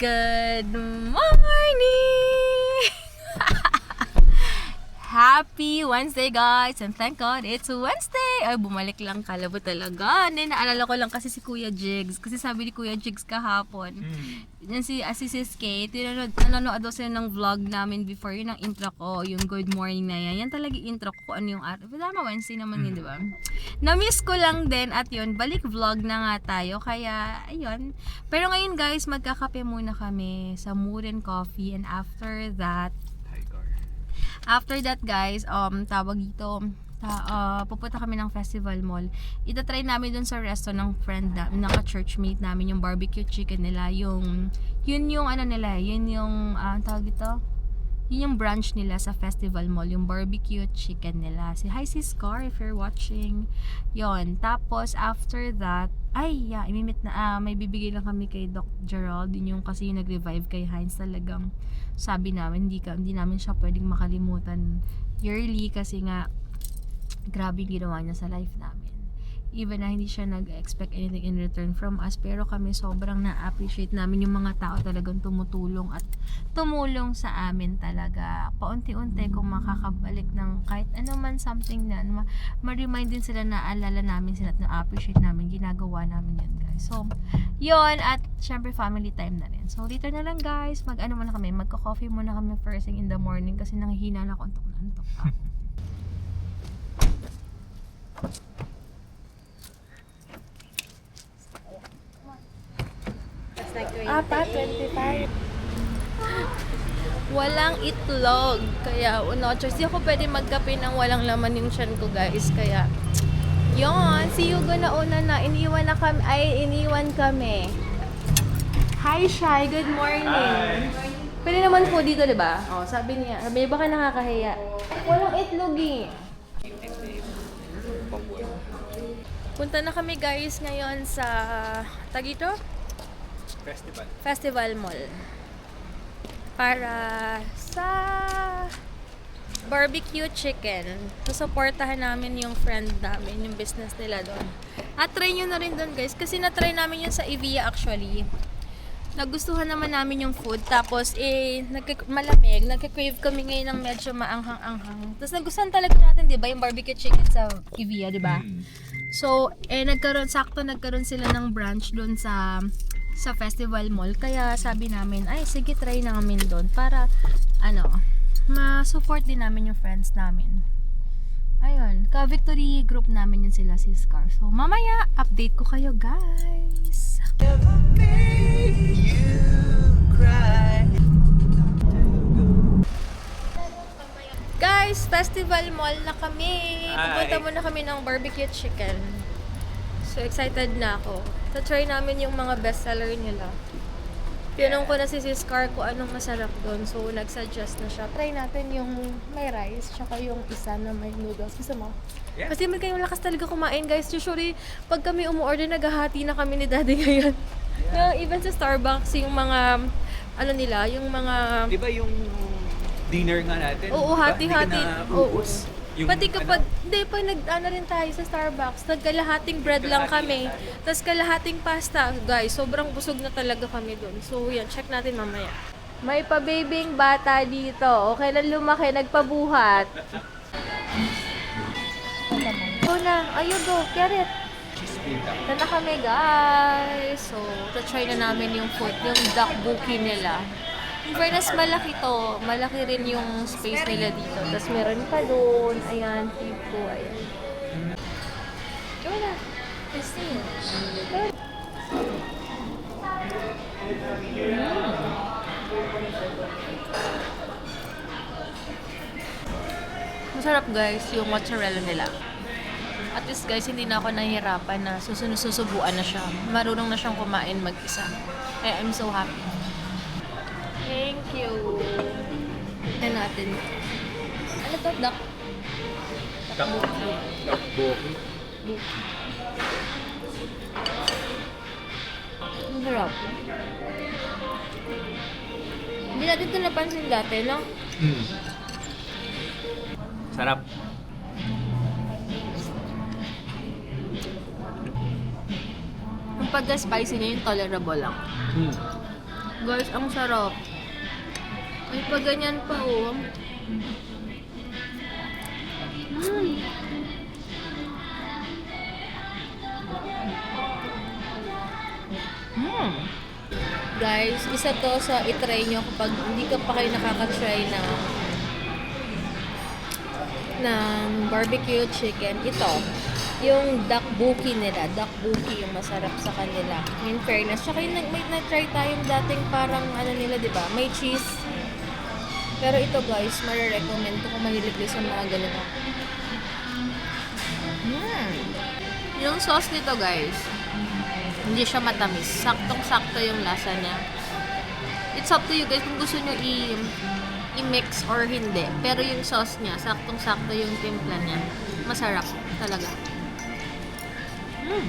Good morning! Happy Wednesday guys! And thank God it's Wednesday! Ay, bumalik lang kalabo talaga. Hindi, naalala ko lang kasi si Kuya Jigs. Kasi sabi ni Kuya Jigs kahapon. Yan si Assistant Kate. Nanonood, nanonood daw sila ng vlog namin before. Yun ang intro ko. Yung good morning na yan. Yan talaga yung intro ko ano yung araw. Tama, Wednesday naman yun, di ba? Na-miss ko lang din at yun, balik vlog na nga tayo. Kaya, ayun. Pero ngayon guys, magkakape muna kami sa and Coffee. And after that, After that guys, um, tawag dito, uh, pupunta kami ng festival mall. Itatry namin dun sa resto ng friend na, naka-churchmate namin, yung barbecue chicken nila, yung, yun yung ano nila, yun yung, ah, tawag dito, yun yung branch nila sa festival mall, yung barbecue chicken nila. Si Hi sis Car, if you're watching. Yon. Tapos, after that, ay, yeah, imimit na, ah, may bibigay lang kami kay Doc Gerald. Yun yung kasi yung nag-revive kay Heinz talagang sabi namin, hindi, ka, hindi namin siya pwedeng makalimutan yearly kasi nga, grabe yung ginawa niya sa life namin. Even na hindi siya nag-expect anything in return from us, pero kami sobrang na-appreciate namin yung mga tao talagang tumutulong at tumulong sa amin talaga. Paunti-unti kung makakabalik ng kahit ano man something na ma- ma-remind din sila na alala namin sila at na-appreciate namin, ginagawa namin yan guys. So, yon at syempre family time na rin. So, dito na lang guys, mag-ano muna kami, magka-coffee muna kami first thing in the morning kasi nanghihina na ako, antok na antok pa ako. Apa, 25. Walang itlog. Kaya, no choice. Di ako pwede magkape ng walang laman yung tiyan ko, guys. Kaya, yon Si Hugo na una na. Iniwan na kami. Ay, iniwan kami. Hi, Shai. Good morning. Pwede naman po dito, di ba? Oh, sabi niya. Sabi niya, baka nakakahiya. Walang itlog eh. Punta na kami guys ngayon sa Tagito? Festival. Festival Mall. Para sa barbecue chicken. Susuportahan namin yung friend namin, yung business nila doon. At try nyo na rin doon guys. Kasi na-try namin yun sa Evia actually. Nagustuhan naman namin yung food. Tapos, eh, nagka- malamig. Nagka-crave kami ngayon ng medyo maanghang-anghang. Tapos, nagustuhan talaga natin, di ba, yung barbecue chicken sa Evia, di ba? So, eh, nagkaroon, sakto nagkaroon sila ng branch doon sa sa festival mall. Kaya sabi namin, ay sige try namin doon para ano, ma-support din namin yung friends namin. Ayun, ka-victory group namin yun sila si Scar. So, mamaya, update ko kayo guys. Guys, festival mall na kami. Pupunta muna kami ng barbecue chicken. So, excited na ako. So, try namin yung mga bestseller nila. Tinanong ko na si Sis Car kung anong masarap doon. So, nag-suggest na siya. Try natin yung may rice, tsaka yung isa na may noodles. Gusto mo? Yeah. Kasi may kayong lakas talaga kumain, guys. Usually, pag kami umuorder, naghahati na kami ni Daddy ngayon. Na, even sa Starbucks, yung mga, ano nila, yung mga... Di ba yung dinner nga natin? Oo, hati-hati. Hindi ka na Oo. Yung Pati kapag, ano, hindi pa nag, ano rin tayo sa Starbucks, nagkalahating bread lang kami. Tapos kalahating pasta. Guys, sobrang busog na talaga kami doon. So, yan, check natin mamaya. May pababing bata dito. Okay na lumaki, nagpabuhat. Ito na, ayun go, carrot. na kami, guys. So, try na namin yung food, yung duck bookie nila. In fairness, malaki to. Malaki rin yung space nila dito. Tapos meron pa doon. Ayan, tipo. Ayan. Go na. Christine. Go. Masarap guys, yung mozzarella nila. At least guys, hindi na ako nahihirapan na susunod susubuan na siya. Marunong na siyang kumain mag-isa. Kaya I'm so happy. Thank you. Ano natin? Ano to? Duck? Takbo. Ang sarap. Hindi natin ito napansin dati, no? Mm. Sarap. Yung pagka-spicy niya, yung tolerable lang. Mm. Guys, ang sarap. Ay, pa ganyan pa, oh. Mm. Mm. Guys, isa to sa itry nyo kapag hindi ka pa kayo nakaka-try ng ng barbecue chicken. Ito, yung duck buki nila. Duck buki yung masarap sa kanila. In fairness. Tsaka yung may na-try tayong dating parang ano nila, di ba? May cheese. Pero ito guys, marirecommend ko kung mahilig kayo sa mga ganito. Mm. Yung sauce nito guys, hindi siya matamis. Saktong-sakto yung lasa niya. It's up to you guys kung gusto nyo i- i-mix or hindi. Pero yung sauce niya, saktong-sakto yung timpla niya. Masarap talaga. Mm.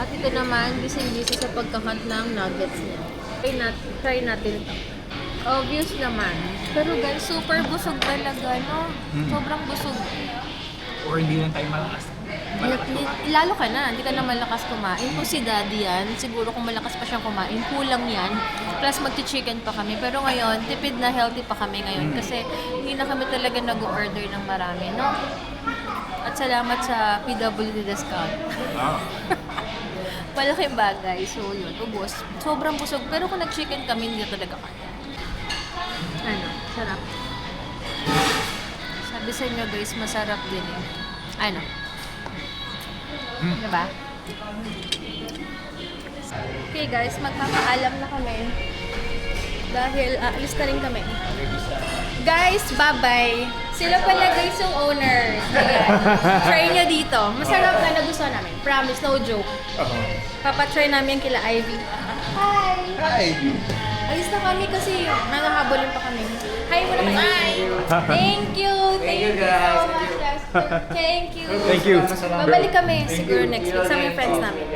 At ito naman, busy-busy sa pagkakat ng nuggets niya. Try, nat try natin ito. Obvious naman. Pero guys, super busog talaga, no? Mm. Sobrang busog. Or hindi lang tayo malakas. Malakas. Lalo ka na, hindi ka na malakas kumain. Kung si daddy yan, siguro kung malakas pa siyang kumain, kulang yan. Plus magti-chicken pa kami. Pero ngayon, tipid na healthy pa kami ngayon kasi hindi na kami talaga nag-order ng marami, no? At salamat sa PWD discount. Ah. Malaking bagay. So, yun, ubos. Sobrang busog. Pero kung nag-chicken kami, hindi talaga kaya. Sarap. Sabi sa inyo guys, masarap din eh. Ano? Mm. Diba? Okay guys, magpapaalam na kami. Dahil aalis na rin kami. Guys, bye-bye. Sila pala guys yung owners. Ayan. Try nyo dito. Masarap na nagustuhan namin. Promise, no joke. Oo. Papatry namin kila Ivy. Hi! Hi! Alis na kami kasi nangahabulin pa kami. Hi muna kayo. Hi! Thank you! Thank you so much guys. Thank you. Thank you. Babalik kami siguro next week sa mga friends namin.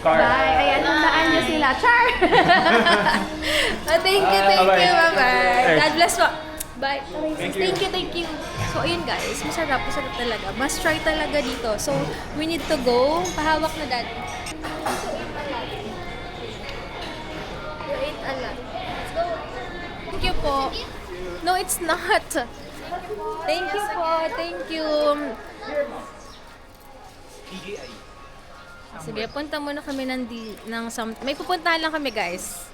Bye! Ayan, tandaan niyo sila. Char! Ah, thank you, thank you. Bye-bye. God bless po. Bye. Thank you, thank you. So, ayun guys, masarap, masarap talaga. Must try talaga dito. So, we need to go. Pahawak na dad. You ate a lot. Let's go. Thank you po. No, it's not. Thank you po. Thank you. Sige, punta muna kami ng, di, ng some, may pupuntahan lang kami guys.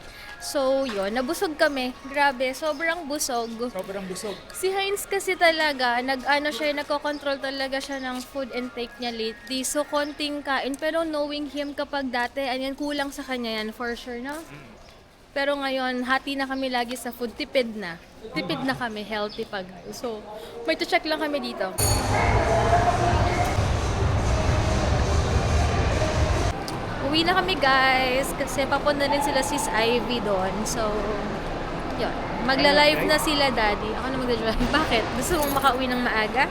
So, yun, nabusog kami. Grabe, sobrang busog. Sobrang busog. Si Heinz kasi talaga, nag-ano siya, nagko-control talaga siya ng food intake niya lately. So, konting kain. Pero knowing him kapag dati, ayan, kulang sa kanya yan, for sure, no? Pero ngayon, hati na kami lagi sa food. Tipid na. Tipid na kami, healthy pag. So, may to check lang kami dito. Uwi na kami guys kasi papunta rin sila sis Ivy doon. So, yun. Magla-live na sila daddy. Ako na magla-drive. Bakit? Gusto mong makauwi ng maaga?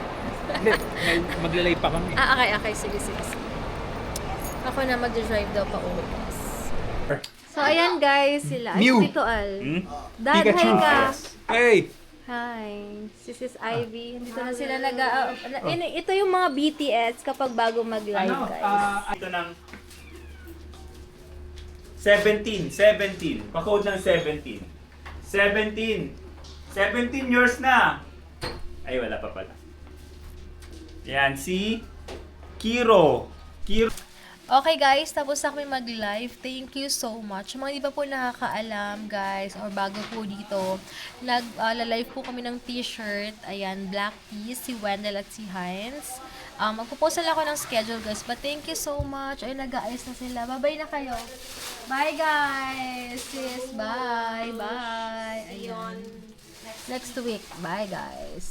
Maglalay pa kami. Ah, okay, okay. Sige, sige. sige. Ako na mag-drive daw pa uwi. So, ayan guys, sila. Ay, Mew. si Tito Al. Hmm? Dad, hi ka. Hey! Hi. Si Sis Ivy. Dito na sila nag uh, Ito yung mga BTS kapag bago mag-live Ano? guys. ah, Ito ng 17, 17. Pa-code ng 17. 17. 17 years na. Ay, wala pa pala. Yan, si Kiro. Kiro. Okay guys, tapos na kami mag-live. Thank you so much. Mga di pa po nakakaalam guys, or bago po dito, nag-live po kami ng t-shirt. Ayan, Black Tees, si Wendell at si Heinz. Um, magpo-post lang ako ng schedule guys. But thank you so much. Ay, nag-aayos na sila. Bye-bye na kayo. Bye guys! Sis, bye! Bye! Ayun. Next week. Bye guys.